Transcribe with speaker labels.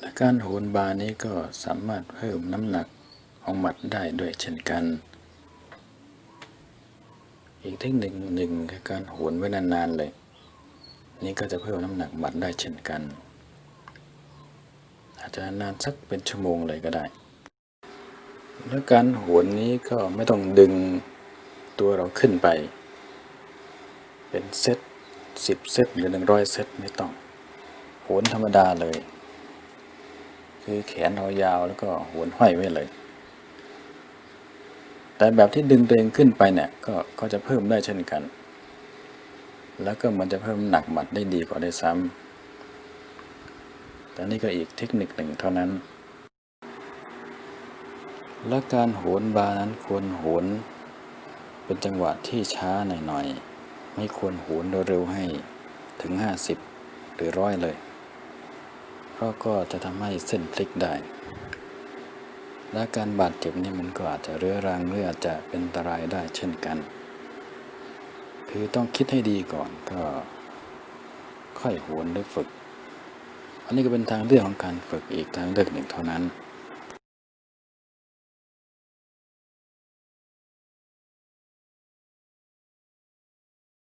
Speaker 1: และการโหนบานี้ก็สามารถเพิ่มน้ำหนักของหมัดได้ด้วยเช่นกัน อีกเทคนิคหนึ่งคือการโหนไว้นานๆเลย นี่ก็จะเพิ่มน้ำหนักหมัดได้เช่นกัน อาจจะนานสักเป็นชั่วโมงเลยก็ได้ แล้วการโหนนี้ก็ไม่ต้องดึงตัวเราขึ้นไป เป็นเซตสิบเซตหรือหนึ่งร้อยเซตไม่ต้องโหนธรรมดาเลย คือแขนเรายาวแล้วก็โหนห้อยไว้เลย แต่แบบที่ดึงตัวเองขึ้นไปเนี่ยก็ก็จะเพิ่มได้เช่นกัน แล้วก็มันจะเพิ่มหนักหมัดได้ดีกว่าได้ซ้ำแต่นี่ก็อีกเทคนิคหนึ่งเท่านั้น และการโหนบานั้นควรโหนเป็นจังหวะที่ช้าหน่อยๆ ไม่ควรโหนเร็วๆให้ถึง 50 หรือร้อยเลย เพราะก็จะทำให้เส้นพลิกได้ และการบาดเจ็บนี่มันก็อาจจะเรื้อรังหรืออาจจะเป็นอันตรายได้เช่นกัน คือต้องคิดให้ดีก่อนก็ค่อยหวนหรือฝึก อันนี้ก็เป็นทางเลือกของการฝึกอีกทางเลือกหนึ่งเท่านั้น